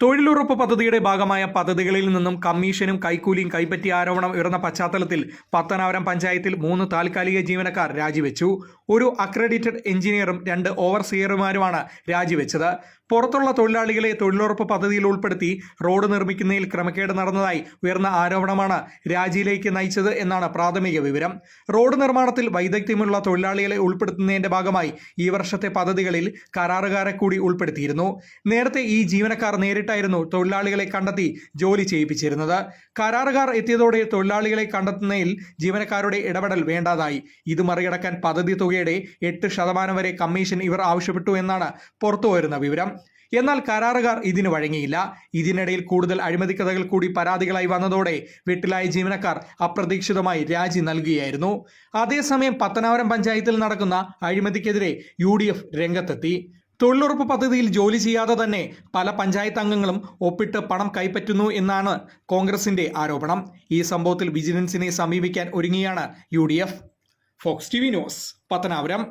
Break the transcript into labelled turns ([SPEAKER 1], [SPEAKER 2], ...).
[SPEAKER 1] തൊഴിലുറപ്പ് പദ്ധതിയുടെ ഭാഗമായ പദ്ധതികളിൽ നിന്നും കമ്മീഷനും കൈക്കൂലിയും കൈപ്പറ്റിയ ആരോപണം ഉയർന്ന പശ്ചാത്തലത്തിൽ പത്തനാപുരം പഞ്ചായത്തിൽ മൂന്ന് താൽക്കാലിക ജീവനക്കാർ രാജിവെച്ചു. ഒരു അക്രഡിറ്റഡ് എഞ്ചിനീയറും രണ്ട് ഓവർസിയറുമാരുമാണ് രാജിവെച്ചത്. പുറത്തുള്ള തൊഴിലാളികളെ തൊഴിലുറപ്പ് പദ്ധതിയിൽ ഉൾപ്പെടുത്തി റോഡ് നിർമ്മിക്കുന്നതിൽ ക്രമക്കേട് നടന്നതായി ഉയർന്ന ആരോപണമാണ് രാജിയിലേക്ക് നയിച്ചത് എന്നാണ് പ്രാഥമിക വിവരം. റോഡ് നിർമ്മാണത്തിൽ വൈദഗ്ധ്യമുള്ള തൊഴിലാളികളെ ഉൾപ്പെടുത്തുന്നതിന്റെ ഭാഗമായി ഈ വർഷത്തെ പദ്ധതികളിൽ കരാറുകാരെ കൂടി ഉൾപ്പെടുത്തിയിരുന്നു. നേരത്തെ ഈ ജീവനക്കാർ നേരിട്ടായിരുന്നു തൊഴിലാളികളെ കണ്ടെത്തി ജോലി ചെയ്യിപ്പിച്ചിരുന്നത്. കരാറുകാർ എത്തിയതോടെ തൊഴിലാളികളെ കണ്ടെത്തുന്നതിൽ ജീവനക്കാരുടെ ഇടപെടൽ വേണ്ടാതായി. ഇത് മറികടക്കാൻ പദ്ധതി തുകയുടെ എട്ട് ശതമാനം വരെ കമ്മീഷൻ ഇവർ ആവശ്യപ്പെട്ടു എന്നാണ് പുറത്തുവരുന്ന വിവരം. എന്നാൽ കരാറുകാർ ഇതിന് വഴങ്ങിയില്ല. ഇതിനിടയിൽ കൂടുതൽ അഴിമതിക്കഥകൾ കൂടി പരാതികളായി വന്നതോടെ വെട്ടിലായ ജീവനക്കാർ അപ്രതീക്ഷിതമായി രാജി നൽകുകയായിരുന്നു അതേസമയം പത്തനാപുരം പഞ്ചായത്തിൽ നടക്കുന്ന അഴിമതിക്കെതിരെ യു രംഗത്തെത്തി. തൊഴിലുറപ്പ് പദ്ധതിയിൽ ജോലി ചെയ്യാതെ തന്നെ പല പഞ്ചായത്ത് അംഗങ്ങളും ഒപ്പിട്ട് പണം കൈപ്പറ്റുന്നു എന്നാണ് കോൺഗ്രസിന്റെ ആരോപണം. ഈ സംഭവത്തിൽ വിജിലൻസിനെ സമീപിക്കാൻ ഒരുങ്ങിയാണ് U D F. Fox T V news Pathanapuram.